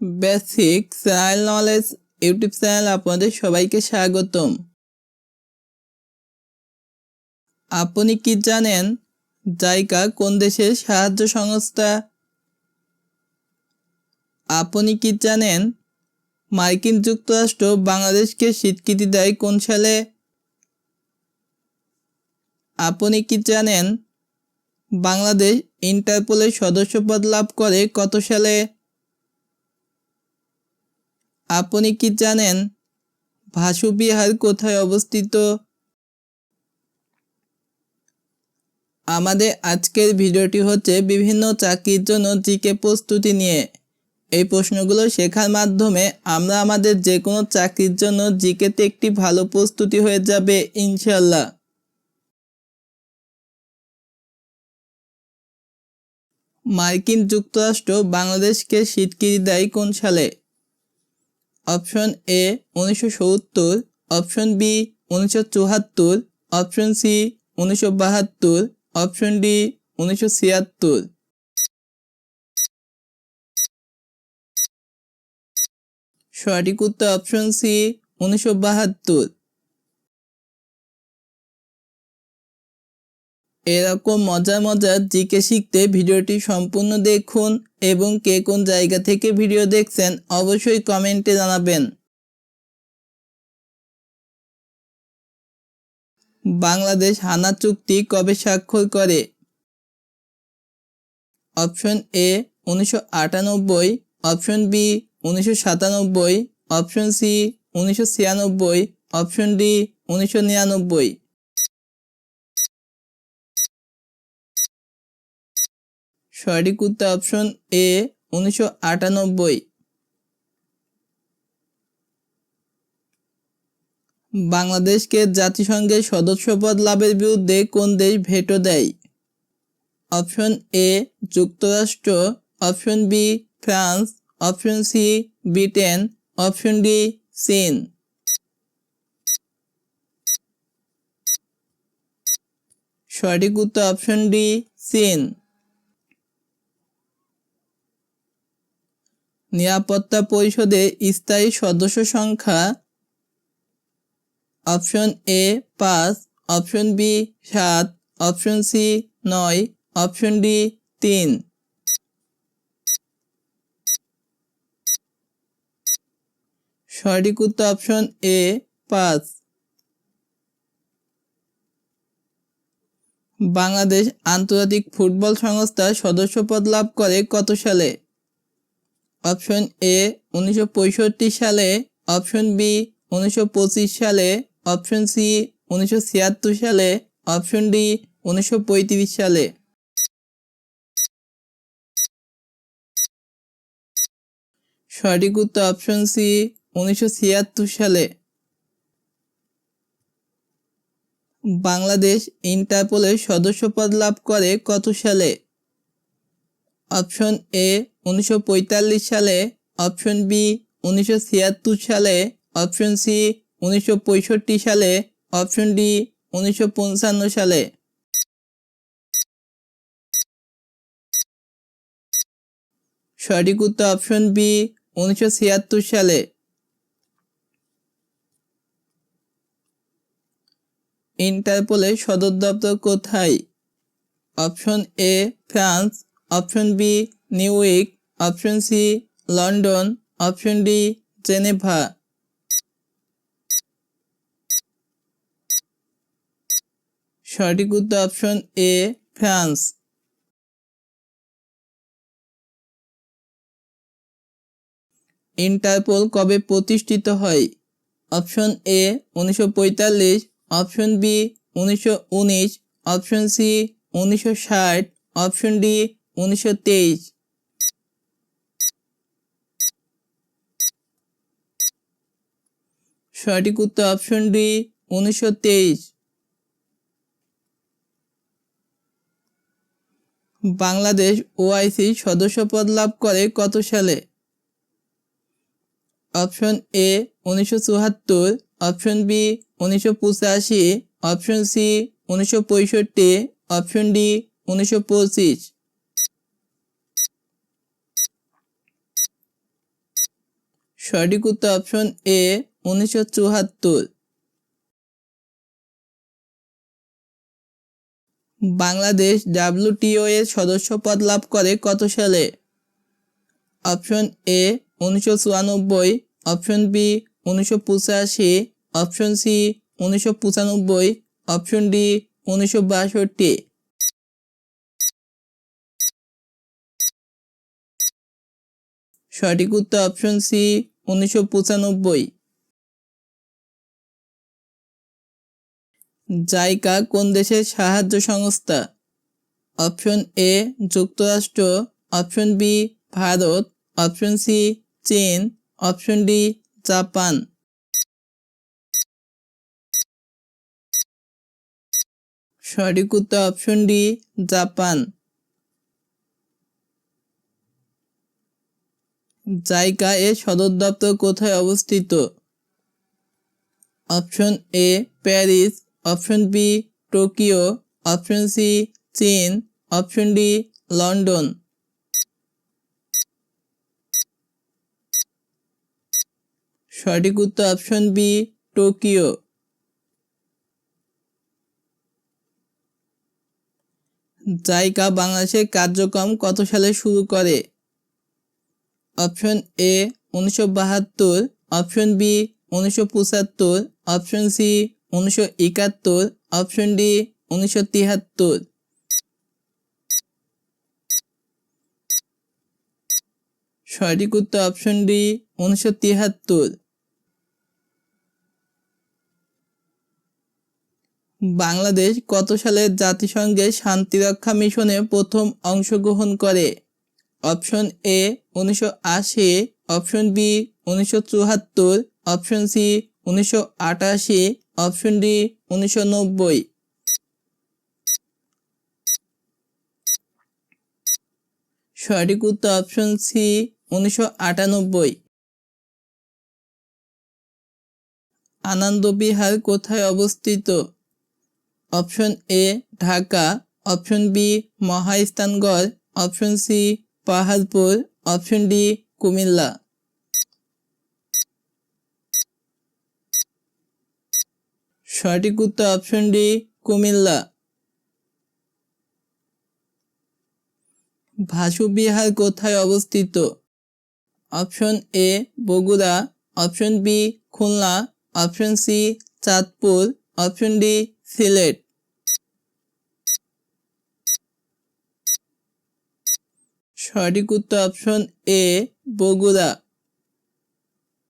Basic channel knowledge YouTube channel আপনাদের সবাইকে স্বাগতম। আপনি কি জানেন জাইকা কোন দেশের সাহায্য সংস্থা? আপনি কি জানেন মার্কিন যুক্তরাষ্ট্র বাংলাদেশকে স্বীকৃতি দেয় কোন সালে? আপনি কি জানেন বাংলাদেশ ইন্টারপোলের সদস্যপদ লাভ করে কত সালে? আপনি কি জানেন ভাসু বিহার কোথায় অবস্থিত? আমাদের আজকের ভিডিওটি হচ্ছে বিভিন্ন চাকরির জন্য জিকে প্রস্তুতি নিয়ে। এই প্রশ্নগুলো শেখার মাধ্যমে আমরা আমাদের যে কোনো চাকরির জন্য জিকেতে একটি ভালো প্রস্তুতি হয়ে যাবে ইনশাল্লাহ মার্কিন যুক্তরাষ্ট্র বাংলাদেশকে স্বীকৃতি দেয় কোন সালে? অপশন এ উনিশশো সত্তর, অপশন বি উনিশশো চুয়াত্তর, অপশন সি উনিশশো বাহাত্তর, অপশন ডি উনিশশো ছিয়াত্তর। সঠিক উত্তর অপশন সি উনিশশো বাহাত্তর। এরকম মজার মজার জিকে শিখতে ভিডিওটি সম্পূর্ণ দেখুন এবং কে কোন জায়গা থেকে ভিডিও দেখছেন অবশ্যই কমেন্টে জানাবেন। বাংলাদেশ হানা চুক্তি কবে স্বাক্ষর করে? অপশন এ উনিশশো আটানব্বই, অপশন বি উনিশশো সাতানব্বই, অপশন সি উনিশশো ছিয়ানব্বই, অপশন ডি উনিশশো নিরানব্বই। সঠিক উত্তর অপশন এ উনিশশো আটানব্বই। বাংলাদেশকে জাতিসংঘের সদস্যপদ লাভের বিরুদ্ধে কোন দেশ ভেটো দেয়? অপশন এ যুক্তরাষ্ট্র option B France option C Britain option D চীন। সঠিক উত্তর অপশন ডি চীন। নিরাপত্তা পরিষদে স্থায়ী সদস্য সংখ্যা অপশন এ পাঁচ, অপশন বি সাত, অপশন সি নয়, অপশন ডি তিন। সঠিক উত্তর অপশন এ পাঁচ। বাংলাদেশ আন্তর্জাতিক ফুটবল সংস্থার সদস্যপদ লাভ করে কত সালে? অপশন এ উনিশশো পঁয়ষট্টি সালে, অপশন বি উনিশশো পঁচিশ সালে, অপশন সি উনিশশো ছিয়াত্তর সালে, অপশন ডি উনিশশো পঁয়ত্রিশ সালে। সঠিক উত্তর অপশন সি উনিশশো ছিয়াত্তর সালে। বাংলাদেশ ইন্টারপোলের সদস্যপদ লাভ করে কত সালে? অপশন এ উনিশশো পঁয়তাল্লিশ সালে, অপশন বি উনিশশো ছিয়াত্তর সালে, অপশন সি উনিশশো পঁয়ষট্টি সালে, অপশন ডি উনিশশো পঞ্চান্ন সালে। সঠিক উত্তর অপশন বি উনিশশো ছিয়াত্তর সালে। ইন্টারপোলের সদর দপ্তর কোথায়? Option A France option B, New York, option C, London, option D, Geneva. সঠিক উত্তর অপশন এ, ফ্রান্স। ইন্টারপোল কবে প্রতিষ্ঠিত হয়? অপশন এ, উনিশশো পঁয়তাল্লিশ, অপশন বি, উনিশশো উনিশ, অপশন সি, উনিশশো ষাট, অপশন ডি উনিশশো তেইশ। সঠিক উত্তর অপশন ডি উনিশশো তেইশ। বাংলাদেশ ওআইসি সদস্যপদ লাভ করে কত সালে? অপশন এ উনিশশো চুয়াত্তর। অপশন বি উনিশশো পঁচাশি। অপশন সি উনিশশো পঁয়ষট্টি। অপশন ডি উনিশশো পঁচিশ। সঠিক উত্তর অপশন এ উনিশশো চুয়াত্তর। বাংলাদেশ ডাব্লিউটিও এর সদস্য পদ লাভ করে কত সালে? অপশন এ উনিশশো চুরানব্বই অপশন বি উনিশশো পঁচাশি অপশন সি উনিশশো পঁচানব্বই অপশন ডি উনিশশো বাষট্টি। সঠিক উত্তর অপশন সি উনিশশো পঁচানব্বই। জাইকা কোন দেশের সাহায্য সংস্থা? অপশন এ, যুক্তরাষ্ট্র। Option B, Bharat. Option C, চীন। Option D, Japan. সঠিক উত্তর অপশন ডি, জাপান। জাইকা এর সদর দপ্তর কোথায় অবস্থিত? Option A, Paris. Option B, Tokyo. Option C, চীন। Option D, London. সঠিক উত্তর অপশন বি, টোকিও। জাইকা বাংলাদেশের কার্যক্রম কত সালে শুরু করে? অপশন এ উনিশশো বাহাত্তর, অপশন বি উনিশশো পঁচাত্তর, অপশন সি উনিশশো একাত্তর, অপশন ডি উনিশশো তিয়াত্তর সঠিক উত্তর অপশন ডি উনিশশো তিয়াত্তর বাংলাদেশ কত সালে জাতিসংঘের শান্তিরক্ষা মিশনে প্রথম অংশগ্রহণ করে? অপশন এ উনিশশো আশি, অপশন বি উনিশশো চুয়াত্তর, অপশন সি উনিশশো আটাশি, অপশন ডি উনিশশো নব্বই। সঠিক উত্তর অপশন সি উনিশশো আটানব্বই। আনন্দ বিহার কোথায় অবস্থিত? Option A Dhaka, option B Mahasthangarh, option C Paharpur option D Comilla. সঠিক উত্তর অপশন ডি কুমিল্লা। ভাসু বিহার কোথায় অবস্থিত? Option A Bogura option B Khulna option C Chandpur option D Sylhet. সঠিক উত্তর অপশন এ বগুড়া।